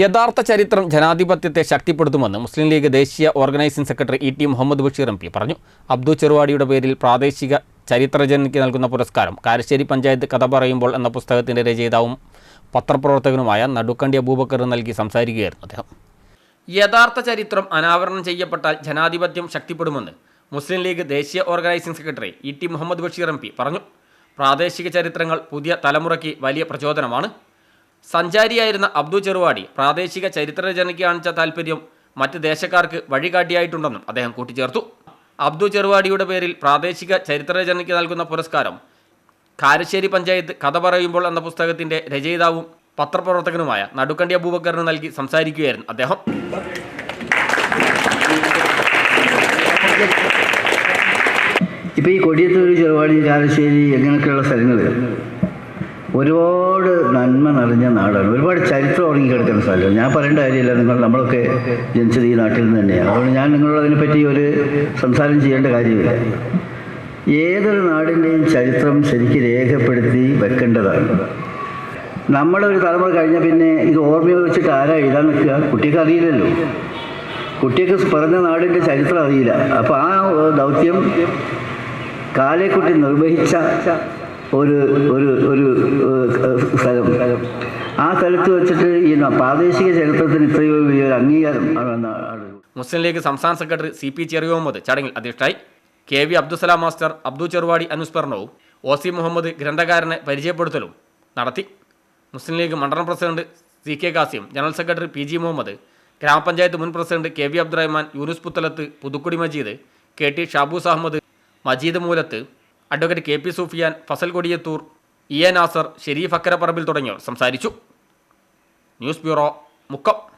യഥാർത്ഥ ചരിത്രം ജനാധിപത്യത്തെ ശക്തിപ്പെടുത്തുമെന്ന് മുസ്ലിം ലീഗ് ദേശീയ organising secretary E T Muhammad Basheer M P പറഞ്ഞു. അബ്ദു ചെറുവാടിയുടെ പേരിൽ പ്രാദേശിക ചരിത്രജനയ്ക്ക് നൽകുന്ന പുരസ്കാരം കാരശ്ശേരി പഞ്ചായത്ത് കഥ പറയുമ്പോൾ എന്ന പുസ്തകത്തിന്റെ രചയിതാവും പത്രപ്രവർത്തകനുമായ നടുക്കണ്ടി അബൂബക്കർ നൽകി സംസാരിക്കുകയായിരുന്നു അദ്ദേഹം. യഥാർത്ഥ ചരിത്രം അനാവരണം ചെയ്യപ്പെട്ടാൽ ജനാധിപത്യം ശക്തിപ്പെടുമെന്ന് മുസ്ലിം ലീഗ് ദേശീയ organising secretary E T Muhammad Basheer M പറഞ്ഞു. പ്രാദേശിക ചരിത്രങ്ങൾ പുതിയ തലമുറയ്ക്ക് വലിയ പ്രചോദനമാണ്. സഞ്ചാരിയായിരുന്ന അബ്ദു ചെറുവാടി പ്രാദേശിക ചരിത്ര രചനയ്ക്ക് കാണിച്ച താല്പര്യം മറ്റ് ദേശക്കാർക്ക് വഴികാട്ടിയായിട്ടുണ്ടെന്നും അദ്ദേഹം കൂട്ടിച്ചേർത്തു. അബ്ദു ചെറുവാടിയുടെ പേരിൽ പ്രാദേശിക ചരിത്ര രചനയ്ക്ക് നൽകുന്ന പുരസ്കാരം കാരശ്ശേരി പഞ്ചായത്ത് കഥ പറയുമ്പോൾ എന്ന പുസ്തകത്തിന്റെ രചയിതാവും പത്രപ്രവർത്തകനുമായ നടുക്കണ്ടി അബൂബക്കറിന് നൽകി സംസാരിക്കുകയായിരുന്നു അദ്ദേഹം. ഇപ്പോൾ ഈ കൊടിയത്തൂർ ചെറുവാടി കാരശ്ശേരി അങ്ങനെയൊക്കെയുള്ള സ്ഥലങ്ങൾ ഒരുപാട് നന്മ നിറഞ്ഞ നാടാണ്. ഒരുപാട് ചരിത്രം ഉറങ്ങി കിടക്കുന്ന സ്ഥലമാണ്. ഞാൻ പറയേണ്ട കാര്യമില്ല. നിങ്ങൾ നമ്മളൊക്കെ ജനിച്ചത് ഈ നാട്ടിൽ നിന്ന് തന്നെയാണ്. അതുകൊണ്ട് ഞാൻ നിങ്ങളോട് അതിനെപ്പറ്റി ഒരു സംസാരം ചെയ്യേണ്ട കാര്യമില്ല. ഏതൊരു നാടിന്റെയും ചരിത്രം ശരിക്ക് രേഖപ്പെടുത്തി വെക്കേണ്ടതാണ്. നമ്മുടെ ഒരു തലമുറ കഴിഞ്ഞ പിന്നെ ഇത് ഓർമ്മ വെച്ചിട്ട് ആരാ എഴുതാൻ നിൽക്കുക? കുട്ടിക്ക് അറിയില്ലല്ലോ. കുട്ടിക്ക് പറഞ്ഞ നാടിന്റെ ചരിത്രം അറിയില്ല. അപ്പോൾ ആ ദൗത്യം കാലേക്കുട്ടി നിർവഹിച്ച ഒരു ഒരു ഒരു സ്ഥലം. ആ സ്ഥലത്ത് വെച്ചിട്ട് ഈ പ്രാദേശിക ചരിത്രത്തിന് ഇത്രയോ വലിയൊരു അംഗീകാരം മുസ്ലിം ലീഗ് സംസ്ഥാന secretary C P Cheriya Muhammad ചടങ്ങിൽ അധ്യക്ഷനായി K V Abdussalam master Abdu Cheruvadi അനുസ്മരണവും O C Muhammad ഗ്രന്ഥകാരനെ പരിചയപ്പെടുത്തലും നടത്തി. മുസ്ലിം ലീഗ് മണ്ഡലം president C K Kasim general secretary P G Muhammad ഗ്രാമപഞ്ചായത്ത് മുൻ president K V Abdurahman Yunus Puthalath Puthukkudi Majeed K T Shaboos Ahammed Majeed Moolath advocate K P Sufiyan Fasal Kodiyathur E A Nasar Shereef Akkaraparambil തുടങ്ങിയവർ സംസാരിച്ചു. News bureau Mukkam.